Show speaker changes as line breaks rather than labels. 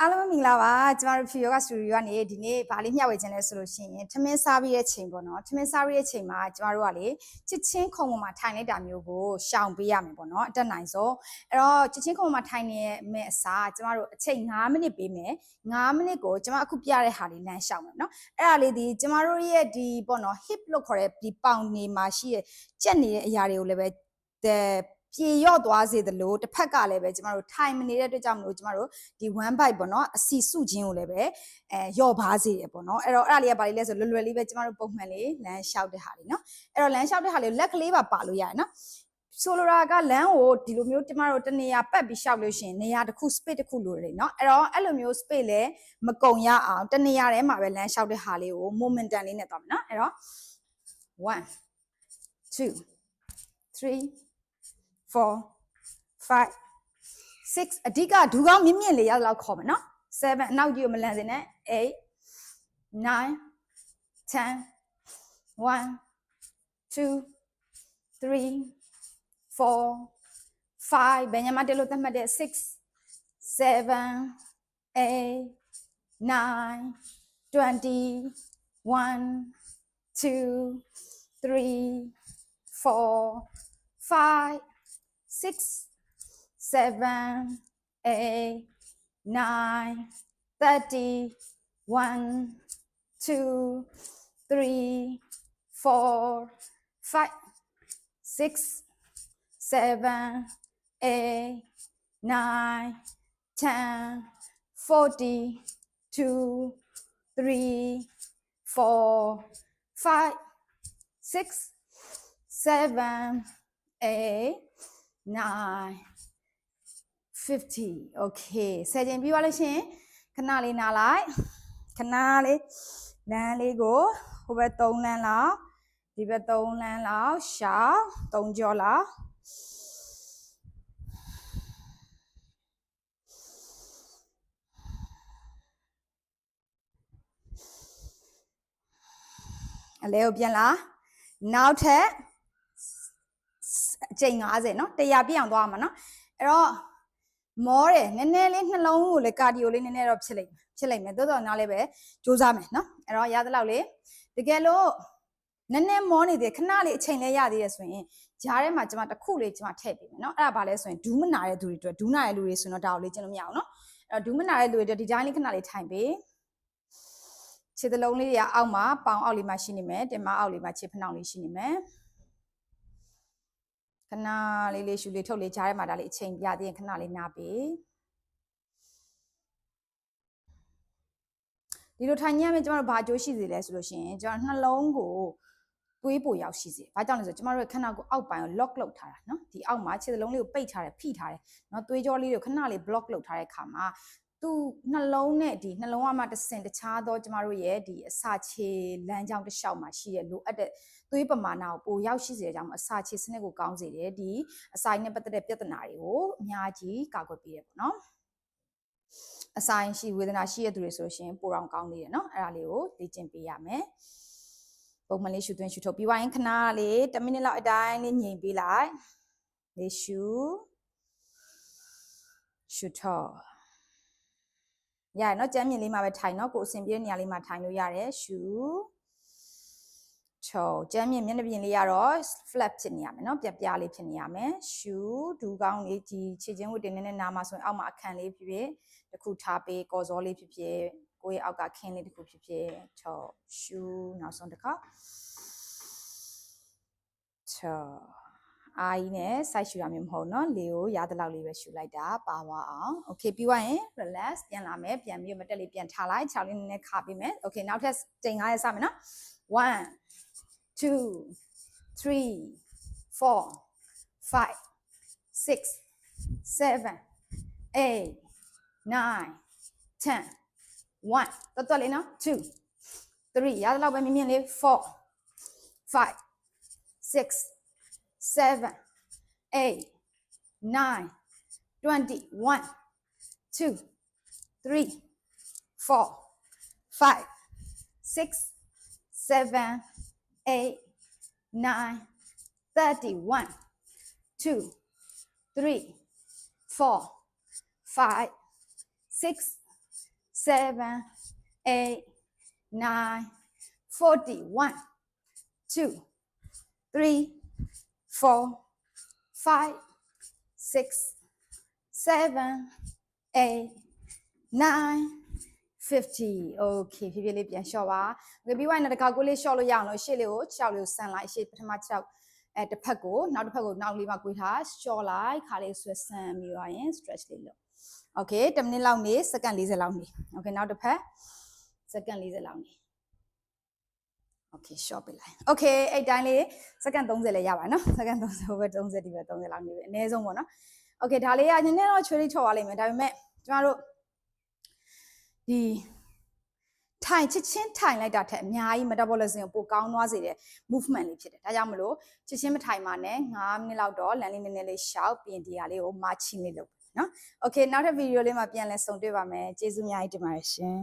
အားလုံးပဲမင်္ဂလာပါကျမတို့ဖြူယောဂစတူဒီယိုကနေဒီနေ့ဗာလေးမျှဝေခြင်းလဲဆိုလို့ရှိရင်ထမင်းစားပြီးတဲ့ချိန်ပေါ့နော်ထမင်းစားပြီးတဲ့ချိန်မှာကျမတို့ကလေချစ်ချင်းခုံပေါ်မှာထိုင်လိုက်တာမျိုးကိုရှောင်ပေးရမယ်ပေါ့နော်အတက်နိုင်ဆုံးအဲ့တော့ချစ်ချင်းခုံပေါ်မှာထိုင်နေမဲ့အစားကျမတို့အချိန်9မိနစ်ပေးမယ်9မိနစ်ကိုကျမအခုပြတဲ့ဟာလေးလမ်းရှောင်မယ်နော်အဲ့ဒါလေးဒီကျမတို့ရဲ့ဒီပေါ့နော် hip လို့ခေါ်တဲ့ဒီပေါင်နေမှာရှိရဲ့ကြက်နေတဲ့အရာတွေကိုလည်းပဲတဲ့ ပြေရော့သွားစေသလိုတစ်ဖက်ကလည်းပဲကျမတို့ထိုင်မနေတဲ့အတွက်ကြောင့်မလို့ကျမတို့ဒီ one bite ပေါ့နော်အစီစုခြင်းကိုလည်းပဲအဲရော့ပါစေရပေါ့နော်အဲ့တော့အဲ့ဒါလေးကဘာလေးလဲဆိုလွယ်လွယ်လေးပဲကျမတို့ပုံမှန်လေးလမ်းလျှောက်တဲ့ဟာလေးနော်အဲ့တော့လမ်းလျှောက်တဲ့ဟာလေးကိုလက်ကလေးပါပါလို့ရတယ်နော်ဆိုလိုတာကလမ်းကိုဒီလိုမျိုးကျမတို့တနေရာပတ်ပြီးရှောက်လို့ရှိရင်နေရာတစ်ခု space တစ်ခုလိုတယ်เนาะအဲ့တော့အဲ့လိုမျိုး space လဲမကုံရအောင်တနေရာထဲမှာပဲလမ်းလျှောက်တဲ့ဟာလေးကို momentum လေးနဲ့သွားမယ်เนาะအဲ့တော့1 2 3 4 5 6အဓိကဒူကောင်းမြင့်မြင့်လေးရလောက်ခေါ်မယ်နော်7အနောက်ကြီးကိုမလန်စင်နဲ့8 9 10 1 2 3 4 5ဘယ်ညမှာတက်လို့သတ်မှတ်တဲ့6 7 8 9 20 1 2 3 4 5 6 seven, eight, nine, thirty, one, two, three, four, five, six, seven, eight, nine, ten, forty, two, three, four, five, six, seven, eight, nine. 50 okay ဆယ်ချိန်ပြီးသွားလို့ရှရင်ခဏလေးနားလိုက်ခဏလေးလမ်းလေးကိုဟိုဘက်3လမ်းလောက်ဒီဘက်3လမ်းလောက်ရှောင်း3ကြောလောက်အလဲကိုပြန်လာနောက်ထပ် အချိန်90နော်100ပြည့်အောင်သွားမှာနော်အဲ့တော့မောတယ်နည်းနည်းလေးနှလုံးကိုလည်းကာဒီယိုလေးနည်းနည်းတော့ဖြစ်လိမ့်မယ်ဖြစ်လိမ့်မယ်သို့တော်နားလေးပဲကြိုးစားမယ်နော်အဲ့တော့ရသလောက်လေးတကယ်လို့နည်းနည်းမောနေသေးခဏလေးအချိန်လေးရသေးတယ်ဆိုရင်ဂျားထဲမှာကျွန်မတစ်ခုလေးကျွန်မထည့်ပေးမယ်နော်အဲ့ဒါဘာလဲဆိုရင်ဒူးမနာတဲ့သူတွေအတွက်ဒူးနာတဲ့လူတွေဆိုတော့ဒါကိုလေ့ကျင့်လို့မရအောင်နော်အဲ့တော့ဒူးမနာတဲ့လူတွေအတွက်ဒီဂျိုင်းလေးခဏလေးထိုင်ပေးခြေသလုံးလေးရအောက်မှာပေါင်အောက်လေးမှာရှိနေမယ်တင်မအောက်လေးမှာခြေဖနှောင့်လေးရှိနေမယ် ခဏလေးလေးရှူလေးထုတ်လေးကြားထဲမှာဒါလေးအချိန်ပြသေးရင်ခဏလေးနားပေးဒီလိုထိုင်ညံ့မယ်ကျမတို့ဘာအကျိုးရှိစေလဲဆိုလို့ရှိရင်ကျမတို့နှလုံးကိုသွေးပိုရောက်ရှိစေ။ဘာကြောင့်လဲဆိုတော့ကျမတို့ရဲ့ခန္ဓာကိုယ်အောက်ပိုင်းကို lock လုပ်ထားတာနော်။ဒီအောက်မှာခြေစလုံးလေးကိုပိတ်ထားတယ်ဖိထားတယ်။နော်သွေးကြောလေးတွေကိုခဏလေး block လုပ်ထားတဲ့အခါမှာ သူ့နှလုံးနဲ့ဒီနှလုံးကမှတစ်ဆင့်တခြားသောကျမတို့ရဲ့ဒီအစာခြေလမ်းကြောင်းတစ်လျှောက်မှာရှိတဲ့လိုအပ်တဲ့သွေးပမာဏကိုပိုရောက်ရှိစေတဲ့ကြောင့်အစာခြေစနစ်ကိုကောင်းစေတယ်ဒီအစာရင်းနဲ့ပတ်သက်တဲ့ပြဿနာတွေကိုအများကြီးကာကွယ်ပေးရပေါ့နော်အစာရင်ရှိဝေဒနာရှိရတဲ့သူတွေဆိုရှင်ပိုအောင်ကောင်းသေးတယ်နော်အဲ့ဒါလေးကိုလေ့ကျင့်ပေးရမယ်ပုံမှန်လေးရှူသွင်းရှူထုတ်ပြီးွားရင်ခဏလေး10မိနစ်လောက်အတိုင်းလေးညင်ပေးလိုက်လေးရှူရှူထုတ် ရတယ်เนาะကြမ်းမြင်လေးမှာပဲထိုင်เนาะကိုအဆင်ပြေတဲ့နေရာလေးမှာထိုင်လို့ရတယ်ရှူချုံကြမ်းမြင်မျက်နှာပြင်လေးရတော့ flap ဖြစ်နေရမယ်เนาะပြပြလေးဖြစ်နေရမယ်ရှူဒူကောင်းလေးဒီခြေချင်းဝတ်တင်နေတဲ့နားမှာဆိုရင်အောက်မှာအခန့်လေးဖြစ်ဖြစ်တစ်ခုထားပေးကော်စောလေးဖြစ်ဖြစ်ကိုယ့်ရဲ့အောက်ကခင်းလေးတစ်ခုဖြစ်ဖြစ်ချုံရှူနောက်ဆုံးတစ်ခါချုံ အာကြီးနဲ့စိုက်ရှူရမျိုးမဟုတ်เนาะလေကိုရတဲ့လောက်လေးပဲရှူလိုက်တာပါသွားအောင်โอเคပြီးသွားရင် relax ပြန်လာမယ်ပြန်ပြီးမတက်လေးပြန်ထားလိုက်ခြောက်လေးနည်းနည်းခါပေးမယ်โอเคနောက်ထပ်ချိန်9ရက်စမယ်เนาะ1 2 3 4 5 6 7 8 9 10 1တော်တော်လေးနော်2 3ရတဲ့လောက်ပဲမြင်မြင်လေး4 5 6 seven, eight, nine, twenty, one, two, three, four, five, six, seven, eight, nine, thirty, one, two, three, four, five, six, seven, eight, nine, forty. One, two, three, four, five, six, seven, eight, nine, fifty. Okay ဖြည်းဖြည်းလေးပြန်လျှော့ပါ။ပြီးသွားရင်တော့တစ်ခါကိုလေးလျှော့လို့ရအောင်လို့ရှေ့လေးကို6လေးကိုဆန်လိုက်ရှေ့ပထမ6အဲတစ်ဖက်ကိုနောက်တစ်ဖက်ကိုနောက်လေးမှကွေးထားလျှော့လိုက်ခါလေးဆွဲဆန်ပြီးသွားရင် stretch လေးလုပ် Okay 10မိနစ်လောက်နေစက္ကန့်40လောက်နေ Okay နောက်တစ်ဖက်စက္ကန့်40လောက်နေ Okay short ပေးလိုက် Okay အဲ့တိုင်းလေးစက္ကန့်30လည်းရပါနော်စက္ကန့်30ဟိုဘက်30ဒီဘက်30လောက်နေပြီအနည်းဆုံးပေါ့နော် Okay ဒါလေးကနည်းနည်းတော့ချွေးလေးချော်သွားလိမ့်မယ်ဒါပေမဲ့ကျမတို့ဒီထိုင်ချစ်ချင်းထိုင်လိုက်တာထက်အများကြီး metabolism ကိုပိုကောင်းသွားစေတဲ့ movement လေးဖြစ်တယ်ဒါကြောင့်မလို့ချစ်ချင်းမထိုင်ပါနဲ့9မိနစ်လောက်တော့လမ်းလေးနည်းနည်းလေးရှောက်ပြင်ဒီဟာလေးကို marching လေးလုပ်နော် Okay နောက်ထပ်ဗီဒီယိုလေးမှာပြန်လဲဆုံတွေ့ပါမယ်ကျေးဇူးအများကြီးတင်ပါတယ်ရှင်